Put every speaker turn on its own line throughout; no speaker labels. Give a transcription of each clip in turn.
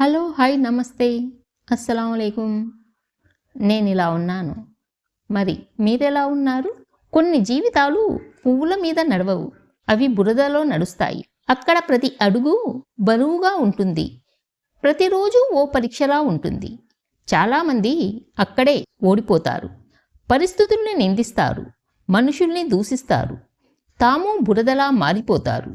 Hello hi నమస్తే. అస్సలం నేను ఇలా ఉన్నాను. మరి మీరెలా ఉన్నారు? కొన్ని జీవితాలు పువ్వుల మీద నడవవు. అవి బురదలో నడుస్తాయి. అక్కడ ప్రతి అడుగు బరువుగా ఉంటుంది. ప్రతిరోజు ఓ పరీక్షలా ఉంటుంది. చాలామంది అక్కడే ఓడిపోతారు. పరిస్థితుల్ని నిందిస్తారు. మనుషుల్ని దూషిస్తారు. తాము బురదలా మారిపోతారు.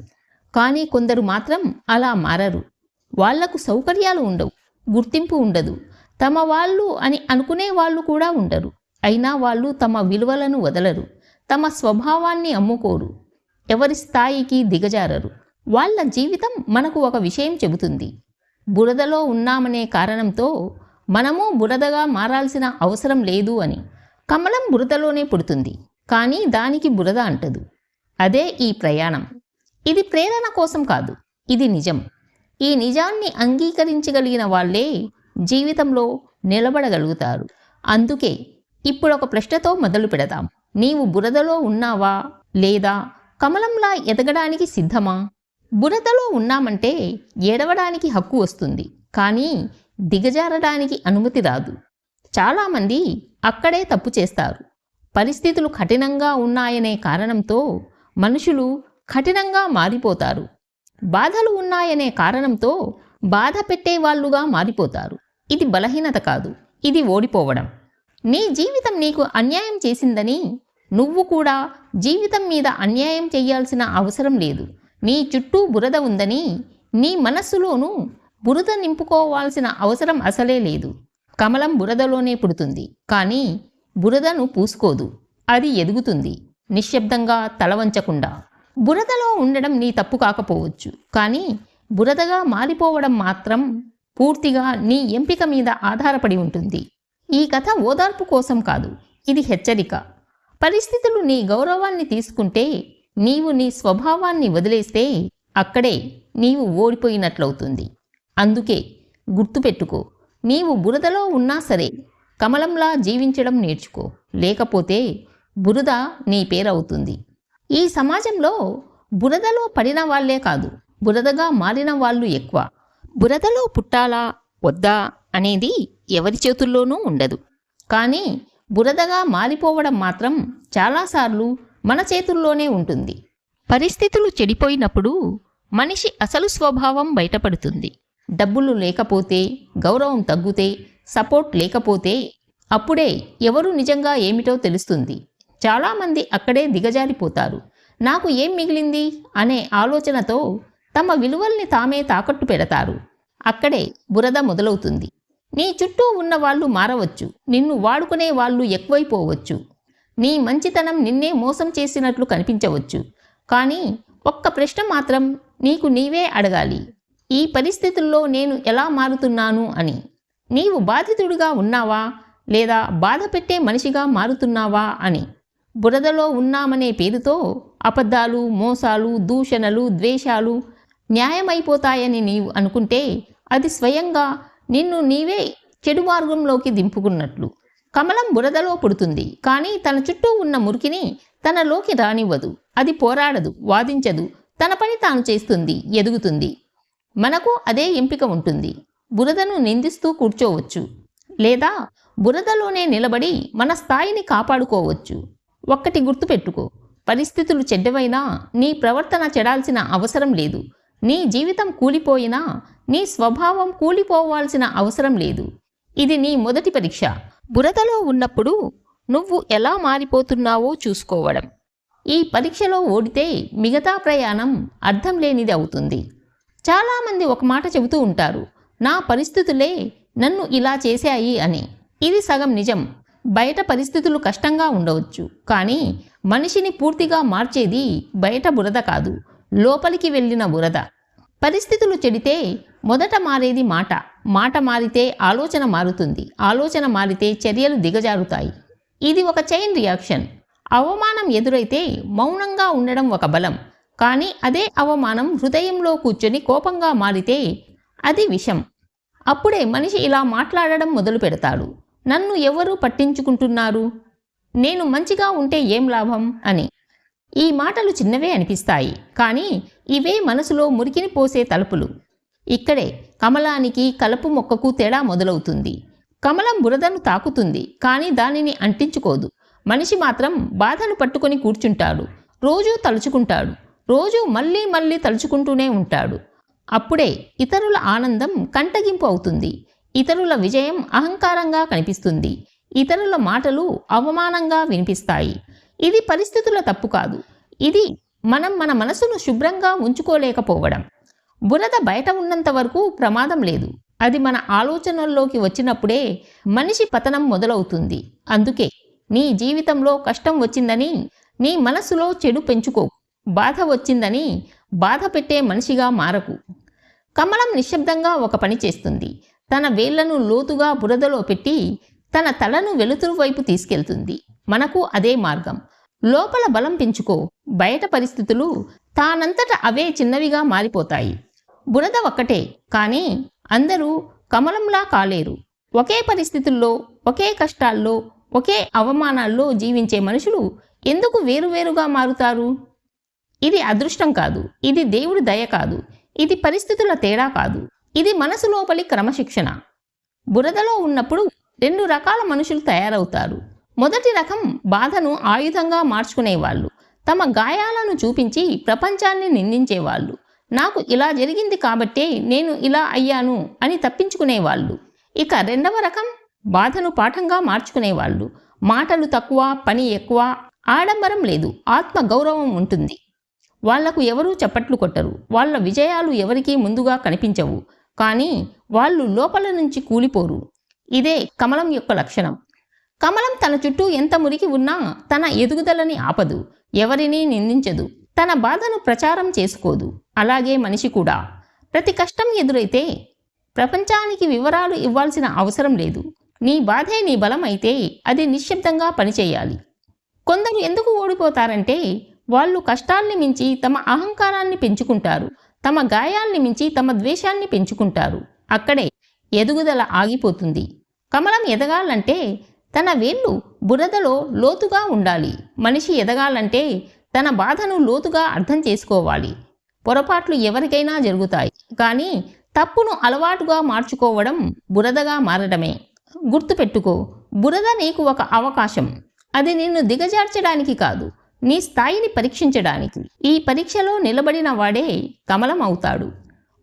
కానీ కొందరు మాత్రం అలా మారరు. వాళ్ళకు సౌకర్యాలు ఉండవు గుర్తింపు ఉండదు. తమ వాళ్ళు అని అనుకునే వాళ్ళు కూడా ఉండరు. అయినా వాళ్ళు తమ విలువలను వదలరు తమ స్వభావాన్ని అమ్ముకోరు ఎవరి స్థాయికి దిగజారరు. వాళ్ళ జీవితం మనకు ఒక విషయం చెబుతుంది. బురదలో ఉన్నామనే కారణంతో మనము బురదగా మారాల్సిన అవసరం లేదు అని. కమలం బురదలోనే పుడుతుంది కానీ దానికి బురద అంటదు. అదే ఈ ప్రయాణం. ఇది ప్రేరణ కోసం కాదు ఇది నిజం. ఈ నిజాన్ని అంగీకరించగలిగిన వాళ్ళే జీవితంలో నిలబడగలుగుతారు. అందుకే ఇప్పుడు ఒక ప్రశ్నతో మొదలు పెడదాం. నీవు బురదలో ఉన్నావా లేదా? కమలంలా ఎదగడానికి సిద్ధమా? బురదలో ఉన్నామంటే ఏడవడానికి హక్కు వస్తుంది. కానీ దిగజారడానికి అనుమతి రాదు. చాలామంది అక్కడే తప్పు చేస్తారు. పరిస్థితులు కఠినంగా ఉన్నాయనే కారణంతో మనుషులు కఠినంగా మారిపోతారు. బాధలు ఉన్నాయనే కారణంతో బాధ పెట్టేవాళ్ళుగా మారిపోతారు. ఇది బలహీనత కాదు. ఇది ఓడిపోవడం. నీ జీవితం నీకు అన్యాయం చేసిందని నువ్వు కూడా జీవితం మీద అన్యాయం చేయాల్సిన అవసరం లేదు. నీ చుట్టూ బురద ఉందని నీ మనస్సులోనూ బురద నింపుకోవాల్సిన అవసరం అసలే లేదు. కమలం బురదలోనే పుడుతుంది. కానీ బురదను పూసుకోదు. అది ఎదుగుతుంది. నిశ్శబ్దంగా తలవంచకుండా. బురదలో ఉండడం నీ తప్పు కాకపోవచ్చు. కానీ బురదగా మారిపోవడం మాత్రం పూర్తిగా నీ ఎంపిక మీద ఆధారపడి ఉంటుంది. ఈ కథ ఓదార్పు కోసం కాదు ఇది హెచ్చరిక. పరిస్థితులు నీ గౌరవాన్ని తీసుకుంటే నీవు నీ స్వభావాన్ని వదిలేస్తే అక్కడే నీవు ఓడిపోయినట్లవుతుంది. అందుకే గుర్తుపెట్టుకో నీవు బురదలో ఉన్నా సరే కమలంలా జీవించడం నేర్చుకో. లేకపోతే బురద నీ పేరవుతుంది. ఈ సమాజంలో బురదలో పడిన వాళ్ళే కాదు బురదగా మారిన వాళ్ళు ఎక్కువ. బురదలో పుట్టాలా వద్దా అనేది ఎవరి చేతుల్లోనూ ఉండదు. కానీ బురదగా మారిపోవడం మాత్రం చాలాసార్లు మన చేతుల్లోనే ఉంటుంది. పరిస్థితులు చెడిపోయినప్పుడు మనిషి అసలు స్వభావం బయటపడుతుంది. డబ్బులు లేకపోతే గౌరవం తగ్గుతే సపోర్ట్ లేకపోతే అప్పుడే ఎవరు నిజంగా ఏమిటో తెలుస్తుంది. చాలామంది అక్కడే దిగజారిపోతారు. నాకు ఏం మిగిలింది? అనే ఆలోచనతో తమ విలువల్ని తామే తాకట్టు పెడతారు. అక్కడే బురద మొదలవుతుంది. నీ చుట్టూ ఉన్న వాళ్ళు మారవచ్చు. నిన్ను వాడుకునే వాళ్ళు ఎక్కువైపోవచ్చు. నీ మంచితనం నిన్నే మోసం చేసినట్లు కనిపించవచ్చు. కానీ ఒక్క ప్రశ్న మాత్రం నీకు నీవే అడగాలి. ఈ పరిస్థితుల్లో నేను ఎలా మారుతున్నాను అని. నీవు బాధితుడిగా ఉన్నావా? లేదా బాధ పెట్టే మనిషిగా మారుతున్నావా? అని. బురదలో ఉన్నామనే పేరుతో అబద్ధాలు మోసాలు దూషణలు ద్వేషాలు న్యాయమైపోతాయని నీవు అనుకుంటే అది స్వయంగా నిన్ను నీవే చెడు మార్గంలోకి దింపుకున్నట్లు. కమలం బురదలో పుడుతుంది. కానీ తన చుట్టూ ఉన్న మురికిని తనలోకి రానివ్వదు. అది పోరాడదు వాదించదు. తన పని తాను చేస్తుంది ఎదుగుతుంది. మనకు అదే ఎంపిక ఉంటుంది. బురదను నిందిస్తూ కూర్చోవచ్చు. లేదా బురదలోనే నిలబడి మన స్థాయిని కాపాడుకోవచ్చు. ఒక్కటి గుర్తుపెట్టుకో. పరిస్థితులు చెడ్డవైనా నీ ప్రవర్తన చెడాల్సిన అవసరం లేదు. నీ జీవితం కూలిపోయినా నీ స్వభావం కూలిపోవాల్సిన అవసరం లేదు. ఇది నీ మొదటి పరీక్ష. బురదలో ఉన్నప్పుడు నువ్వు ఎలా మారిపోతున్నావో చూసుకోవడం. ఈ పరీక్షలో ఓడితే మిగతా ప్రయాణం అర్థం లేనిది అవుతుంది. చాలామంది ఒక మాట చెబుతూ ఉంటారు నా పరిస్థితులే నన్ను ఇలా చేశాయి అని. ఇది సగం నిజం. బయట పరిస్థితులు కష్టంగా ఉండవచ్చు. కానీ మనిషిని పూర్తిగా మార్చేది బయట బురద కాదు లోపలికి వెళ్ళిన బురద. పరిస్థితులు చెడితే మొదట మారేది మాట. మాట మారితే ఆలోచన మారుతుంది. ఆలోచన మారితే చర్యలు దిగజారుతాయి. ఇది ఒక చైన్ రియాక్షన్. అవమానం ఎదురైతే మౌనంగా ఉండడం ఒక బలం. కానీ అదే అవమానం హృదయంలో కూర్చొని కోపంగా మారితే అది విషం. అప్పుడే మనిషి ఇలా మాట్లాడడం మొదలు పెడతాడు నన్ను ఎవరు పట్టించుకుంటున్నారు? నేను మంచిగా ఉంటే ఏం లాభం? అని. ఈ మాటలు చిన్నవే అనిపిస్తాయి. కానీ ఇవే మనసులో మురికిని పోసే తలుపులు. ఇక్కడే కమలానికి కలుపు మొక్కకు తేడా మొదలవుతుంది. కమలం బురదను తాకుతుంది కానీ దానిని అంటించుకోదు. మనిషి మాత్రం బాధను పట్టుకొని కూర్చుంటాడు. రోజూ తలుచుకుంటాడు. రోజూ మళ్ళీ మళ్ళీ తలుచుకుంటూనే ఉంటాడు. అప్పుడే ఇతరుల ఆనందం కంటగింపు అవుతుంది. ఇతరుల విజయం అహంకారంగా కనిపిస్తుంది. ఇతరుల మాటలు అవమానంగా వినిపిస్తాయి. ఇది పరిస్థితుల తప్పు కాదు. ఇది మనం మన మనసును శుభ్రంగా ఉంచుకోలేకపోవడం. బురద బయట ఉన్నంత వరకు ప్రమాదం లేదు. అది మన ఆలోచనల్లోకి వచ్చినప్పుడే మనిషి పతనం మొదలవుతుంది. అందుకే నీ జీవితంలో కష్టం వచ్చిందని నీ మనసులో చెడు పెంచుకో. బాధ వచ్చిందని బాధ పెట్టే మనిషిగా మారకు. కమలం నిశ్శబ్దంగా ఒక పని చేస్తుంది. తన వేళ్ళను లోతుగా బురదలో పెట్టి తన తలను వెలుతురు వైపు తీసుకెళ్తుంది. మనకు అదే మార్గం. లోపల బలం పెంచుకో. బయట పరిస్థితులు తానంతట అవే చిన్నవిగా మారిపోతాయి. బురద ఒక్కటే కానీ అందరూ కమలంలా కాలేరు. ఒకే పరిస్థితుల్లో ఒకే కష్టాల్లో ఒకే అవమానాల్లో జీవించే మనుషులు ఎందుకు వేరువేరుగా మారుతారు? ఇది అదృష్టం కాదు. ఇది దేవుడి దయ కాదు. ఇది పరిస్థితుల తేడా కాదు. ఇది మనసు లోపలి క్రమశిక్షణ. బురదలో ఉన్నప్పుడు రెండు రకాల మనుషులు తయారవుతారు. మొదటి రకం బాధను ఆయుధంగా మార్చుకునేవాళ్ళు. తమ గాయాలను చూపించి ప్రపంచాన్ని నిందించేవాళ్ళు. నాకు ఇలా జరిగింది కాబట్టే నేను ఇలా అయ్యాను అని తప్పించుకునేవాళ్ళు. ఇక రెండవ రకం బాధను పాఠంగా మార్చుకునేవాళ్ళు. మాటలు తక్కువ పని ఎక్కువ ఆడంబరం లేదు ఆత్మ గౌరవం ఉంటుంది. వాళ్ళకు ఎవరూ చప్పట్లు కొట్టరు. వాళ్ళ విజయాలు ఎవరికీ ముందుగా కనిపించవు. కానీ వాళ్ళు లోపల నుంచి కూలిపోరు. ఇదే కమలం యొక్క లక్షణం. కమలం తన చుట్టూ ఎంత మురికి ఉన్నా తన ఎదుగుదలని ఆపదు ఎవరినీ నిందించదు తన బాధను ప్రచారం చేసుకోదు. అలాగే మనిషి కూడా. ప్రతి కష్టం ఎదురైతే ప్రపంచానికి వివరాలు ఇవ్వాల్సిన అవసరం లేదు. నీ బాధే నీ బలం అయితే అది నిశ్శబ్దంగా పనిచేయాలి. కొందరు ఎందుకు ఓడిపోతారంటే వాళ్ళు కష్టాల్ని మించి తమ అహంకారాన్ని పెంచుకుంటారు. తమ గాయాల్ని మించి తమ ద్వేషాన్ని పెంచుకుంటారు. అక్కడే ఎదుగుదల ఆగిపోతుంది. కమలం ఎదగాలంటే తన వేళ్ళు బురదలో లోతుగా ఉండాలి. మనిషి ఎదగాలంటే తన బాధను లోతుగా అర్థం చేసుకోవాలి. పొరపాట్లు ఎవరికైనా జరుగుతాయి. కానీ తప్పును అలవాటుగా మార్చుకోవడం బురదగా మారడమే. గుర్తుపెట్టుకో బురద నీకు ఒక అవకాశం. అది నిన్ను దిగజార్చడానికి కాదు. నీ స్థాయిని పరీక్షించడానికి. ఈ పరీక్షలో నిలబడిన వాడే కమలం అవుతాడు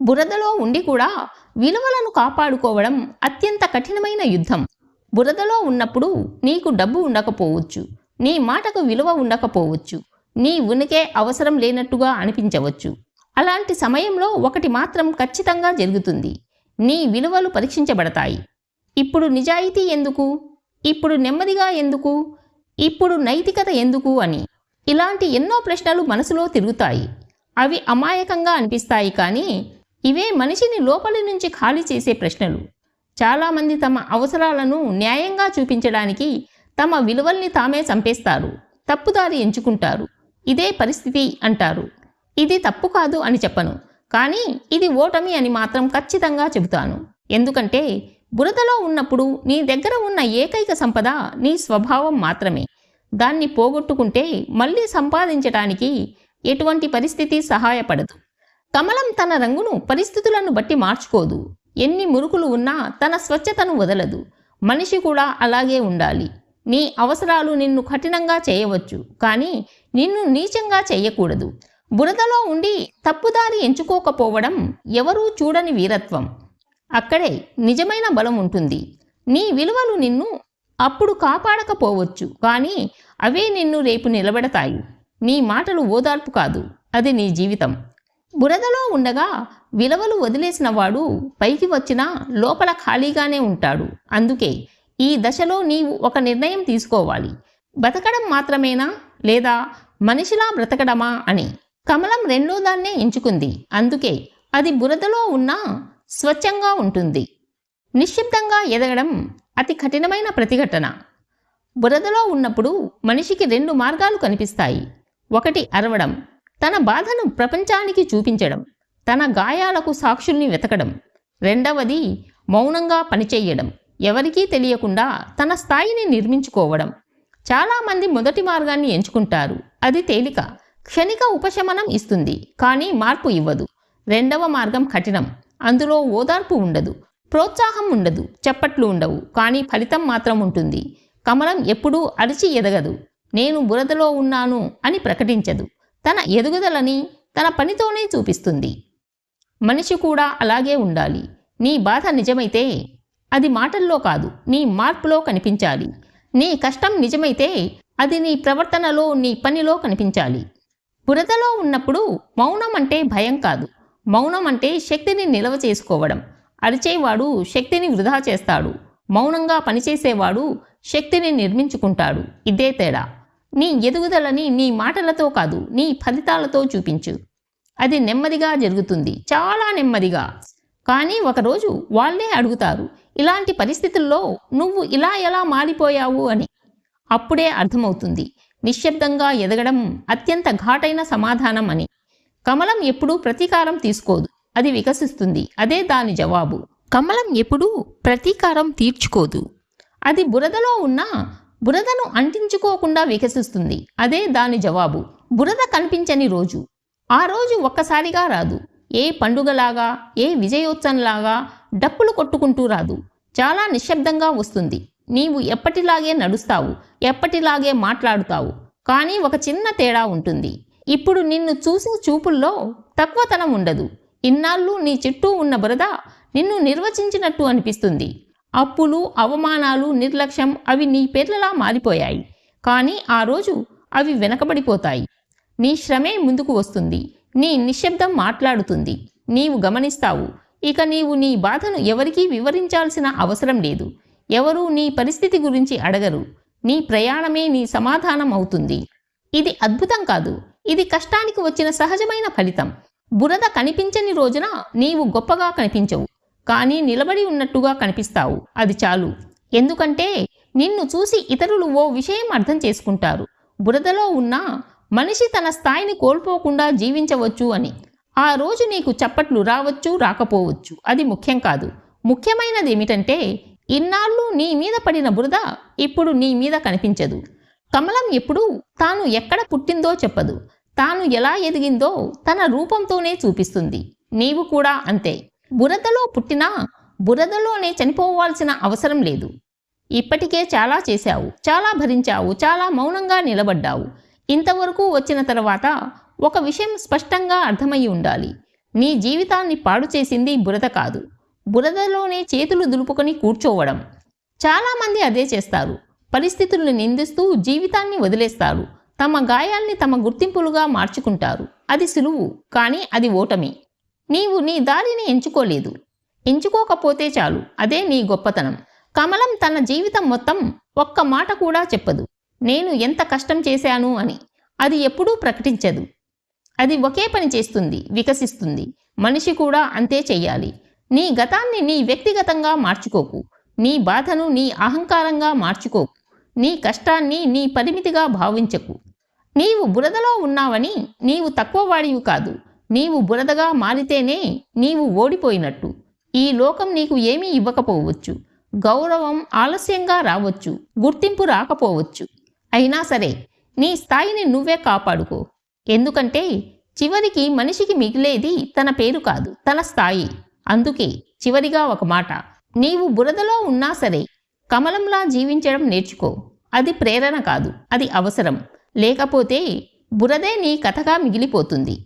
బురదలో ఉండి కూడా విలువలను కాపాడుకోవడం అత్యంత కఠినమైన యుద్ధం. బురదలో ఉన్నప్పుడు నీకు డబ్బు ఉండకపోవచ్చు. నీ మాటకు విలువ ఉండకపోవచ్చు. నీ ఉనికే అవసరం లేనట్టుగా అనిపించవచ్చు. అలాంటి సమయంలో ఒకటి మాత్రం ఖచ్చితంగా జరుగుతుంది. నీ విలువలు పరీక్షించబడతాయి. ఇప్పుడు నిజాయితీ ఎందుకు? ఇప్పుడు నెమ్మదిగా ఎందుకు? ఇప్పుడు నైతికత ఎందుకు అని. ఇలాంటి ఎన్నో ప్రశ్నలు మనసులో తిరుగుతాయి. అవి అమాయకంగా అనిపిస్తాయి కానీ ఇవే మనిషిని లోపలి నుంచి ఖాళీ చేసే ప్రశ్నలు. చాలామంది తమ అవసరాలను న్యాయంగా చూపించడానికి తమ విలువల్ని తామే చంపేస్తారు. తప్పుదారి ఎంచుకుంటారు. ఇదే పరిస్థితి అంటారు. ఇది తప్పు కాదు అని చెప్పను. కానీ ఇది ఓటమి అని మాత్రం ఖచ్చితంగా చెబుతాను. ఎందుకంటే బురదలో ఉన్నప్పుడు నీ దగ్గర ఉన్న ఏకైక సంపద నీ స్వభావం మాత్రమే. దాన్ని పోగొట్టుకుంటే మళ్ళీ సంపాదించటానికి ఎటువంటి పరిస్థితి సహాయపడదు. కమలం తన రంగును పరిస్థితులను బట్టి మార్చుకోదు. ఎన్ని మురుకులు ఉన్నా తన స్వచ్ఛతను వదలదు. మనిషి కూడా అలాగే ఉండాలి. నీ అవసరాలు నిన్ను కఠినంగా చేయవచ్చు. కానీ నిన్ను నీచంగా చేయకూడదు. బురదలో ఉండి తప్పుదారి ఎంచుకోకపోవడం ఎవరూ చూడని వీరత్వం. అక్కడే నిజమైన బలం ఉంటుంది. నీ విలువలు నిన్ను అప్పుడు కాపాడకపోవచ్చు. కానీ అవే నిన్ను రేపు నిలబెడతాయి. నీ మాటలు ఓదార్పు కాదు. అది నీ జీవితం. బురదలో ఉండగా విలువలు వదిలేసిన వాడు పైకి వచ్చినా లోపల ఖాళీగానే ఉంటాడు. అందుకే ఈ దశలో నీవు ఒక నిర్ణయం తీసుకోవాలి. బతకడం మాత్రమేనా? లేదా మనిషిలా బ్రతకడమా అని. కమలం రెండో దాన్నే ఎంచుకుంది. అందుకే అది బురదలో ఉన్నా స్వచ్ఛంగా ఉంటుంది. నిశ్శబ్దంగా ఎదగడం అతి కఠినమైన ప్రతిఘటన. బురదలో ఉన్నప్పుడు మనిషికి రెండు మార్గాలు కనిపిస్తాయి. ఒకటి అరవడం. తన బాధను ప్రపంచానికి చూపించడం. తన గాయాలకు సాక్షుల్ని వెతకడం. రెండవది మౌనంగా పనిచేయడం. ఎవరికీ తెలియకుండా తన స్థాయిని నిర్మించుకోవడం. చాలామంది మొదటి మార్గాన్ని ఎంచుకుంటారు. అది తేలిక. క్షణిక ఉపశమనం ఇస్తుంది. కానీ మార్పు ఇవ్వదు. రెండవ మార్గం కఠినం. అందులో ఓదార్పు ఉండదు. ప్రోత్సాహం ఉండదు చప్పట్లు ఉండవు కానీ ఫలితం మాత్రం ఉంటుంది. కమలం ఎప్పుడూ అరిచి ఎదగదు. నేను బురదలో ఉన్నాను అని ప్రకటించదు. తన ఎదుగుదలని తన పనితోనే చూపిస్తుంది. మనిషి కూడా అలాగే ఉండాలి. నీ బాధ నిజమైతే అది మాటల్లో కాదు నీ మార్పులో కనిపించాలి. నీ కష్టం నిజమైతే అది నీ ప్రవర్తనలో నీ పనిలో కనిపించాలి. బురదలో ఉన్నప్పుడు మౌనం అంటే భయం కాదు. మౌనం అంటే శక్తిని నిల్వ చేసుకోవడం. అరిచేవాడు శక్తిని వృధా చేస్తాడు. మౌనంగా పనిచేసేవాడు శక్తిని నిర్మించుకుంటాడు. ఇదే తేడా. నీ ఎదుగుదలని నీ మాటలతో కాదు నీ ఫలితాలతో చూపించు. అది నెమ్మదిగా జరుగుతుంది. చాలా నెమ్మదిగా. కానీ ఒకరోజు వాళ్ళే అడుగుతారు ఇలాంటి పరిస్థితుల్లో నువ్వు ఇలా ఎలా మారిపోయావు? అని. అప్పుడే అర్థమవుతుంది. నిశ్శబ్దంగా ఎదగడం అత్యంత ఘాటైన సమాధానం అని. కమలం ఎప్పుడూ ప్రతీకారం తీసుకోదు. అది వికసిస్తుంది. అదే దాని జవాబు. కమలం ఎప్పుడూ ప్రతీకారం తీర్చుకోదు. అది బురదలో ఉన్న బురదను అంటించుకోకుండా వికసిస్తుంది. అదే దాని జవాబు. బురద కనిపించని రోజు. ఆ రోజు ఒక్కసారిగా రాదు. ఏ పండుగలాగా ఏ విజయోత్సవంలాగా డప్పులు కొట్టుకుంటూ రాదు. చాలా నిశ్శబ్దంగా వస్తుంది. నీవు ఎప్పటిలాగే నడుస్తావు ఎప్పటిలాగే మాట్లాడుతావు. కానీ ఒక చిన్న తేడా ఉంటుంది. ఇప్పుడు నిన్ను చూసిన చూపుల్లో తక్కువతనం ఉండదు. ఇన్నాళ్ళు నీ చుట్టూ ఉన్న బురద నిన్ను నిర్వచించినట్టు అనిపిస్తుంది. అప్పులు అవమానాలు నిర్లక్ష్యం అవి నీ పేర్లలా మారిపోయాయి. కానీ ఆ రోజు అవి వెనకబడిపోతాయి. నీ శ్రమే ముందుకు వస్తుంది. నీ నిశ్శబ్దం మాట్లాడుతుంది. నీవు గమనిస్తావు. ఇక నీవు నీ బాధను ఎవరికీ వివరించాల్సిన అవసరం లేదు. ఎవరూ నీ పరిస్థితి గురించి అడగరు. నీ ప్రయాణమే నీ సమాధానం అవుతుంది. ఇది అద్భుతం కాదు. ఇది కష్టానికి వచ్చిన సహజమైన ఫలితం. బురద కనిపించని రోజున నీవు గొప్పగా కనిపించవు కానీ నిలబడి ఉన్నట్టుగా కనిపిస్తావు. అది చాలు. ఎందుకంటే నిన్ను చూసి ఇతరులు ఓ విషయం అర్థం చేసుకుంటారు. బురదలో ఉన్న మనిషి తన స్థాయిని కోల్పోకుండా జీవించవచ్చు అని. ఆ రోజు నీకు చప్పట్లు రావచ్చు రాకపోవచ్చు. అది ముఖ్యం కాదు. ముఖ్యమైనది ఏమిటంటే ఇన్నాళ్ళు నీ మీద పడిన బురద ఇప్పుడు నీ మీద కనిపించదు. కమలం ఎప్పుడూ తాను ఎక్కడ పుట్టిందో చెప్పదు. తాను ఎలా ఎదిగిందో తన రూపంతోనే చూపిస్తుంది. నీవు కూడా అంతే. బురదలో పుట్టినా బురదలోనే చనిపోవాల్సిన అవసరం లేదు. ఇప్పటికే చాలా చేశావు చాలా భరించావు చాలా మౌనంగా నిలబడ్డావు. ఇంతవరకు వచ్చిన తర్వాత ఒక విషయం స్పష్టంగా అర్థమయ్యి ఉండాలి. నీ జీవితాన్ని పాడు చేసింది బురద కాదు. బురదలోనే చేతులు దులుపుకొని కూర్చోవడం. చాలామంది అదే చేస్తారు. పరిస్థితులను నిందిస్తూ జీవితాన్ని వదిలేస్తారు. తమ గాయాల్ని తమ గుర్తింపులుగా మార్చుకుంటారు. అది సులువు కానీ అది ఓటమి. నీవు నీ దారిని ఎంచుకోలేదు. ఎంచుకోకపోతే చాలు అదే నీ గొప్పతనం. కమలం తన జీవితం మొత్తం ఒక్క మాట కూడా చెప్పదు. నేను ఎంత కష్టం చేశాను అని. అది ఎప్పుడూ ప్రకటించదు. అది ఒకే పని చేస్తుంది వికసిస్తుంది. మనిషి కూడా అంతే చెయ్యాలి. నీ గతాన్ని నీ వ్యక్తిగతంగా మార్చుకోకు. నీ బాధను నీ అహంకారంగా మార్చుకోకు. నీ కష్టాన్ని నీ పరిమితిగా భావించకు. నీవు బురదలో ఉన్నావని నీవు తక్కువ వాడివి కాదు. నీవు బురదగా మారితేనే నీవు ఓడిపోయినట్టు. ఈ లోకం నీకు ఏమీ ఇవ్వకపోవచ్చు. గౌరవం ఆలస్యంగా రావచ్చు. గుర్తింపు రాకపోవచ్చు. అయినా సరే నీ స్థాయిని నువ్వే కాపాడుకో. ఎందుకంటే చివరికి మనిషికి మిగిలేది తన పేరు కాదు తన స్థాయి. అందుకే చివరిగా ఒక మాట. నీవు బురదలో ఉన్నా సరే కమలంలా జీవించడం నేర్చుకో. అది ప్రేరణ కాదు అది అవసరం. లేకపోతే బురదే నీ కథగా మిగిలిపోతుంది.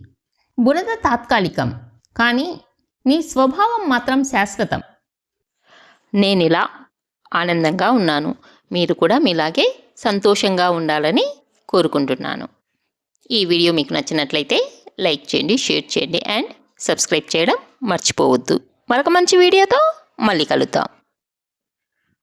బురద తాత్కాలికం కానీ నీ స్వభావం మాత్రం శాశ్వతం. నేనిలా ఆనందంగా ఉన్నాను. మీరు కూడా మీలాగే సంతోషంగా ఉండాలని కోరుకుంటున్నాను. ఈ వీడియో మీకు నచ్చినట్లయితే లైక్ చేయండి షేర్ చేయండి అండ్ సబ్స్క్రైబ్ చేయడం మర్చిపోవద్దు. మరొక మంచి వీడియోతో మళ్ళీ కలుద్దాం.